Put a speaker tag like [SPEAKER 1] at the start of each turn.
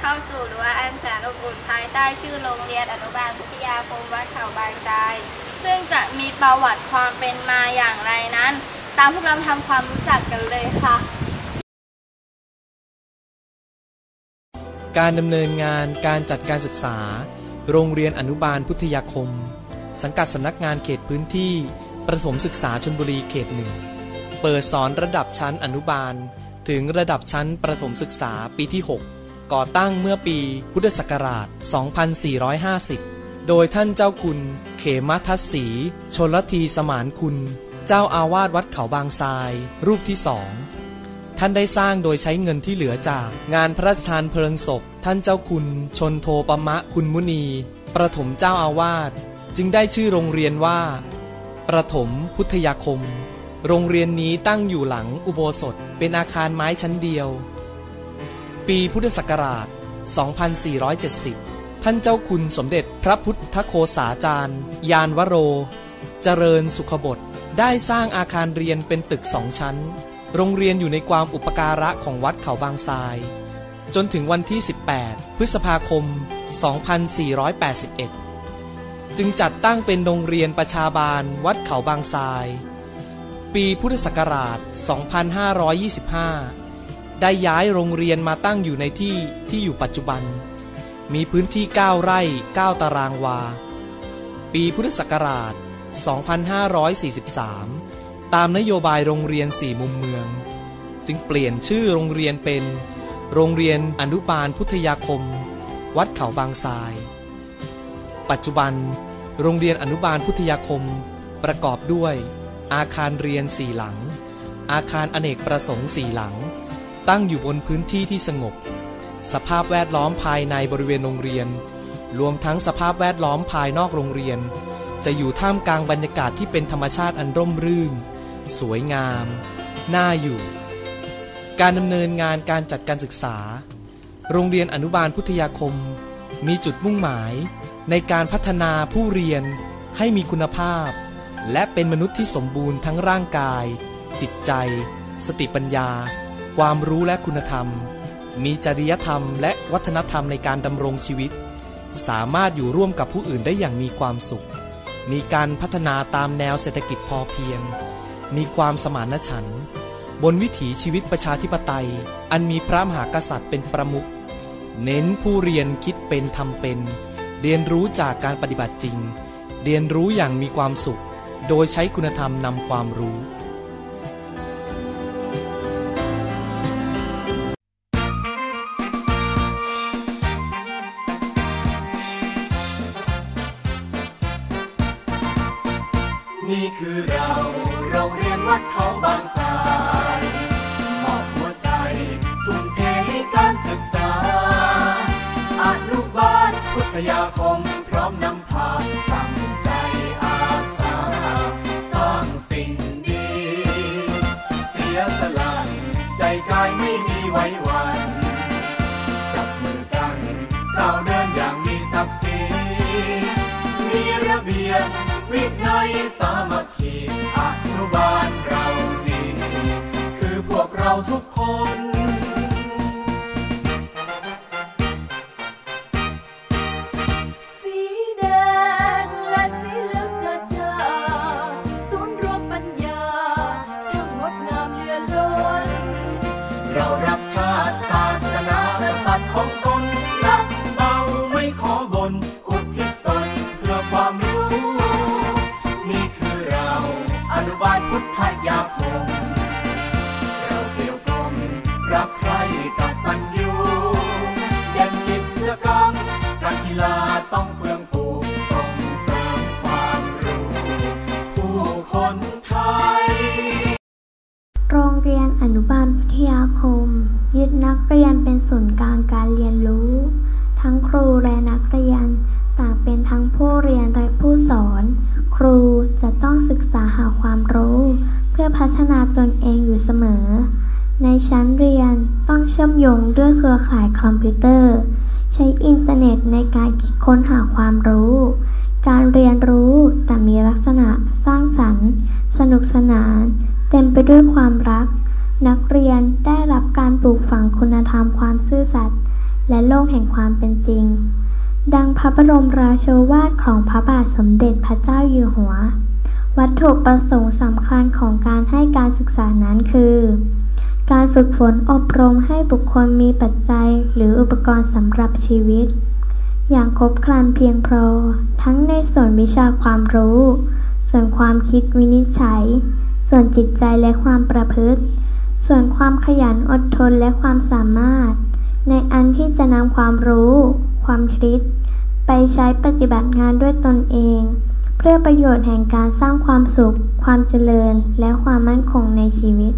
[SPEAKER 1] เข้าสู่รั้วอันแสนอบอุ่นภายใต้ชื่อโรงเรียนอนุบาลวิทยาคมวัดเขาบางทราย ซึ่งจะมีประวัติความเป็นมาอย่างไรนั้น ตามพวกเราทำความรู้จักกันเลยค่ะ
[SPEAKER 2] การดำเนินงานการจัดการศึกษา โรงเรียนอนุบาลพุทธยาคม สังกัดสำนักงานเขตพื้นที่ ประถมศึกษาชนบุรีเขตหนึ่งเปิดสอนระดับชั้นอนุบาลถึงระดับชั้นประถมศึกษาปีที่ 6 ก่อตั้งเมื่อปีพุทธศักราช 2450 โดยท่านเจ้าคุณเขมทัศสี ชนลทีสมานคุณ เจ้าอาวาสวัดเขาบางทราย รูปที่สองท่านได้สร้างโดยใช้เงินที่เหลือจาก งานพระราชทานเพลิงศพ ท่านเจ้าคุณ ชนโทปมะคุณมุนี ประถมเจ้าอาวาสจึงได้ชื่อโรงเรียนว่า ประถมพุทธยาคม โรงเรียนนี้ตั้งอยู่หลังอุโบสถเป็นอาคารไม้ชั้นเดียว ปีพุทธศักราช 2470 ท่านเจ้าคุณสมเด็จพระพุทธโคสาจารย์ ยานวโร เจริญสุขบดได้สร้างอาคารเรียนเป็นตึกสองชั้น โรงเรียนอยู่ในความอุปการะของวัดเขาบางทราย จนถึงวันที่ 18 พฤษภาคม 2481 จึงจัดตั้งเป็นโรงเรียนประชาบาลวัดเขาบางทราย ปีพุทธศักราช 2525 ได้ย้ายโรงเรียนมาตั้งอยู่ในที่ที่อยู่ปัจจุบัน มีพื้นที่ 9 ไร่ 9 ตารางวา ปีพุทธศักราช 2543 ตามนโยบายโรงเรียนสี่มุมเมือง จึงเปลี่ยนชื่อโรงเรียนเป็น โรงเรียนอนุบาลพุทธยาคม วัดเขาบางทราย ปัจจุบัน โรงเรียนอนุบาลพุทธยาคมประกอบด้วย อาคารเรียนสี่หลัง อาคารอเนกประสงค์สี่หลัง ตั้งอยู่บนพื้นที่ที่สงบ สภาพแวดล้อมภายในบริเวณโรงเรียน รวมทั้งสภาพแวดล้อมภายนอกโรงเรียน จะอยู่ท่ามกลางบรรยากาศที่เป็นธรรมชาติอันร่มรื่น สวยงาม น่าอยู่ การดำเนินงานการจัดการศึกษา โรงเรียนอนุบาลพุทธยาคม มีจุดมุ่งหมายในการพัฒนาผู้เรียนให้มีคุณภาพ และเป็นมนุษย์ที่สมบูรณ์ทั้งร่างกาย จิตใจ สติปัญญา ความรู้และคุณธรรม มีจริยธรรมและวัฒนธรรมในการดำรงชีวิต สามารถอยู่ร่วมกับผู้อื่นได้อย่างมีความสุข มีการพัฒนาตามแนวเศรษฐกิจพอเพียง มีความสมานฉันท์บนวิถีชีวิตประชาธิปไตย อันมีพระมหากษัตริย์เป็นประมุขเน้นผู้เรียนคิดเป็นทำเป็น เรียนรู้จากการปฏิบัติจริง เรียนรู้อย่างมีความสุข โดยใช้คุณธรรมนำความรู้
[SPEAKER 3] นี่คือเราโรงเรียนวัดเขาบางทรายมอบหัวใจทุ่มเทให้การศึกษาอนุบาลพุทธยาคมพร้อมนำพาตั้งใจอาสา สร้างสิ่งดี เสียสละใจกายไม่มีไว้วัน จับมือกันเราวเดินอย่างมีศักดิ์ศรีมีระเบียบ วินัยสามัคคีอนุบาลเรานี่คือพวกเราทุกค
[SPEAKER 4] น เป็นศูนย์กลางการเรียนรู้ ทั้งครูและนักเรียน ต่างเป็นทั้งผู้เรียนและผู้สอน ครูจะต้องศึกษาหาความรู้ เพื่อพัฒนาตนเองอยู่เสมอ ในชั้นเรียนต้องเชื่อมโยงด้วยเครือข่ายคอมพิวเตอร์ ใช้อินเทอร์เน็ตในการคิดค้นหาความรู้ การเรียนรู้จะมีลักษณะสร้างสรรค์ สนุกสนาน เต็มไปด้วยความรัก นักเรียนได้รับการปลูกฝังคุณธรรมความซื่อสัตย์และโลกแห่งความเป็นจริง ดังพระบรมราโชวาทของพระบาทสมเด็จพระเจ้าอยู่หัว วัตถุประสงค์สำคัญของการให้การศึกษานั้นคือ การฝึกฝนอบรมให้บุคคลมีปัจจัยหรืออุปกรณ์สำหรับชีวิต อย่างครบครันเพียงพอทั้งในส่วนวิชาความรู้ ส่วนความคิดวินิจฉัย ส่วนจิตใจและความประพฤติ ส่วนความขยันอดทนและความสามารถ ในอันที่จะนำความรู้ ความคิด ไปใช้ปฏิบัติงานด้วยตนเอง เพื่อประโยชน์แห่งการสร้างความสุข ความเจริญ และความมั่นคงในชีวิต